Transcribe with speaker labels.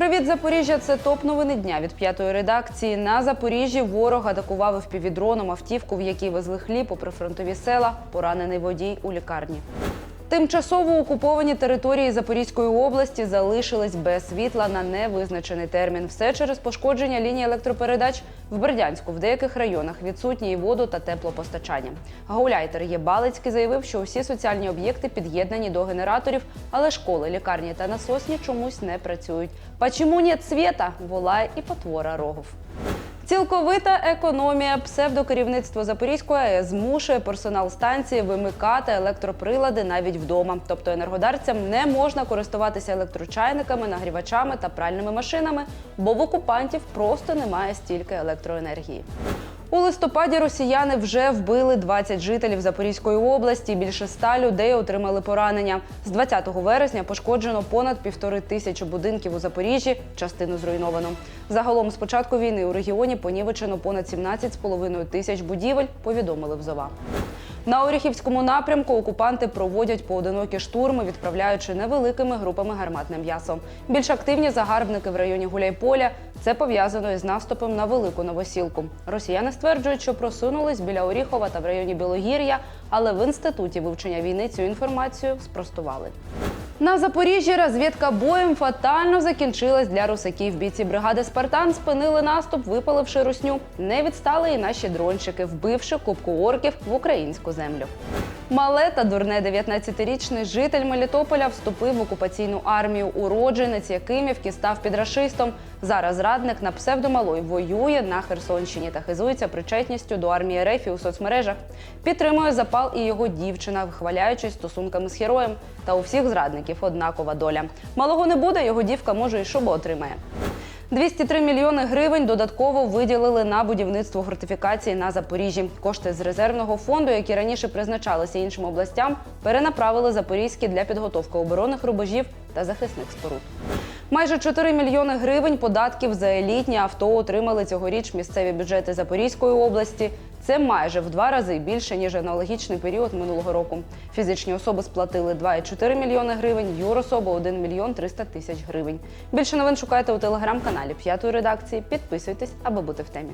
Speaker 1: Привіт, Запоріжжя! Це топ новини дня від п'ятої редакції. На Запоріжжі ворог атакував впівдроном автівку, в якій везли хліб у прифронтові села. Поранений водій у лікарні. Тимчасово окуповані території Запорізької області залишились без світла на невизначений термін. Все через пошкодження лінії електропередач в Бердянську. В деяких районах відсутні і воду та теплопостачання. Гауляйтер Єбалицький заявив, що усі соціальні об'єкти під'єднані до генераторів, але школи, лікарні та насосні чомусь не працюють. Почему нет світа? волає і потвора Рогов. Цілковита економія псевдокерівництво Запорізької АЕС змушує персонал станції вимикати електроприлади навіть вдома. Тобто енергодарцям не можна користуватися електрочайниками, нагрівачами та пральними машинами, бо в окупантів просто немає стільки електроенергії. У листопаді росіяни вже вбили 20 жителів Запорізької області. Більше ста людей отримали поранення. З 20 вересня пошкоджено понад півтори тисячі будинків у Запоріжжі, частину зруйновано. Загалом з початку війни у регіоні понівечено понад 17,5 тисяч будівель, повідомили в ЗОВА. На Оріхівському напрямку окупанти проводять поодинокі штурми, відправляючи невеликими групами гарматне м'ясо. Більш активні загарбники в районі Гуляйполя. Це пов'язано із наступом на велику новосілку. Росіяни стверджують, що просунулись біля Оріхова та в районі Білогір'я, але в інституті вивчення війни цю інформацію спростували. На Запоріжжі розвідка боєм фатально закінчилась для русаків. Бійці бригади Спартан спинили наступ, випаливши русню. Не відстали і наші дрончики, вбивши кубку орків в українську землю. Мале та дурне 19-річний житель Мелітополя вступив в окупаційну армію. Уродженець Якимівки став підрашистом. Зараз радник на псевдомалой воює на Херсонщині та хизується причетністю до армії РФ у соцмережах. Підтримує запал і його дівчина, вихваляючись стосунками з героєм. Та у всіх зрадників однакова доля. Малого не буде, його дівка може і шубу отримає. 203 мільйони гривень додатково виділили на будівництво фортифікації на Запоріжжі. Кошти з резервного фонду, які раніше призначалися іншим областям, перенаправили Запорізькі для підготовки оборонних рубежів та захисних споруд. Майже 4 мільйони гривень податків за елітні авто отримали цьогоріч місцеві бюджети Запорізької області. Це майже в два рази більше ніж аналогічний період минулого року. Фізичні особи сплатили 2,4 мільйони гривень, юрособи 1 мільйон 300 тисяч гривень. Більше новин шукайте у телеграм-каналі п'ятої редакції. Підписуйтесь, аби бути в темі.